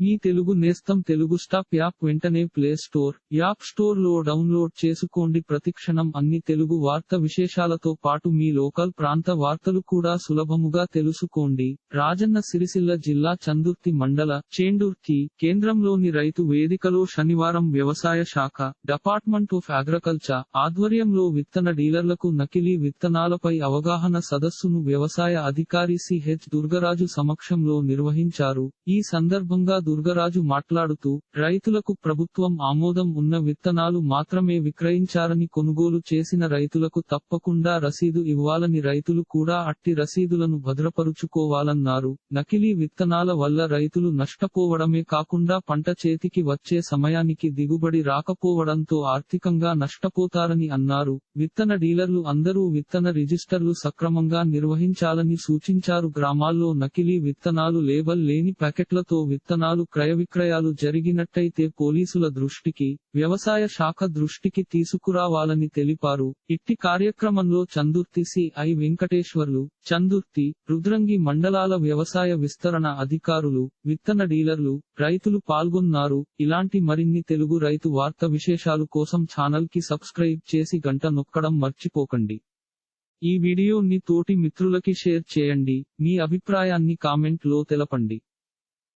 మీ తెలుగు నేస్తం Telugu stop app వెంటనే play store app స్టోర్లో డౌన్లోడ్ చేసుకోండి. ప్రతిక్షణం అన్ని తెలుగు వార్త విశేషాలతో పాటు మీ లోకల్ ప్రాంత వార్తలు కూడా సులభముగా తెలుసుకోండి. రాజన్న సిరిసిల్ల జిల్లా చందుర్తి మండల చేండుర్తి కేంద్రంలోని రైతు వేదికలో శనివారం వ్యవసాయ శాఖ డిపార్ట్మెంట్ ఆఫ్ అగ్రికల్చర్ ఆధ్వర్యంలో విత్తన డీలర్లకు నకిలీ విత్తనాలపై అవగాహన సదస్సును వ్యవసాయ అధికారి సిహెచ్ దుర్గరాజు సమక్షంలో నిర్వహించారు. ఈ సందర్భంగా దుర్గరాజు మాట్లాడుతూ రైతులకు ప్రభుత్వం ఆమోదం ఉన్న విత్తనాలు మాత్రమే విక్రయించారని కొనుగోలు చేసిన రైతులకు తప్పకుండా రసీదు ఇవ్వాలని రైతులు కూడా అట్టి రసీదులను భద్రపరుచుకోవాలన్నారు. నకిలీ విత్తనాల వల్ల రైతులు నష్టపోవడమే కాకుండా పంట చేతికి వచ్చే సమయానికి దిగుబడి రాకపోవడంతో ఆర్థికంగా నష్టపోతారని అన్నారు. విత్తన డీలర్లు అందరూ విత్తన రిజిస్టర్లు సక్రమంగా నిర్వహించాలని సూచించారు. గ్రామాల్లో నకిలీ విత్తనాలు లేబల్ లేని ప్యాకెట్లతో విత్తనాలు క్రయ క్రయవిక్రయాలు జరిగినట్టయితే పోలీసుల దృష్టికి వ్యవసాయ శాఖ దృష్టికి తీసుకురావాలని తెలిపారు. ఇట్టి కార్యక్రమంలో చందుర్తి సిఐ వెంకటేశ్వర్లు చందుర్తి రుద్రంగి మండలాల వ్యవసాయ విస్తరణ అధికారులు విత్తన డీలర్లు రైతులు పాల్గొన్నారు. ఇలాంటి మరిన్ని తెలుగు రైతు వార్త విశేషాలు కోసం ఛానల్కి సబ్స్క్రైబ్ చేసి గంట నొక్కడం మర్చిపోకండి. ఈ వీడియోని తోటి మిత్రులకి షేర్ చేయండి. మీ అభిప్రాయాన్ని కామెంట్లో తెలపండి.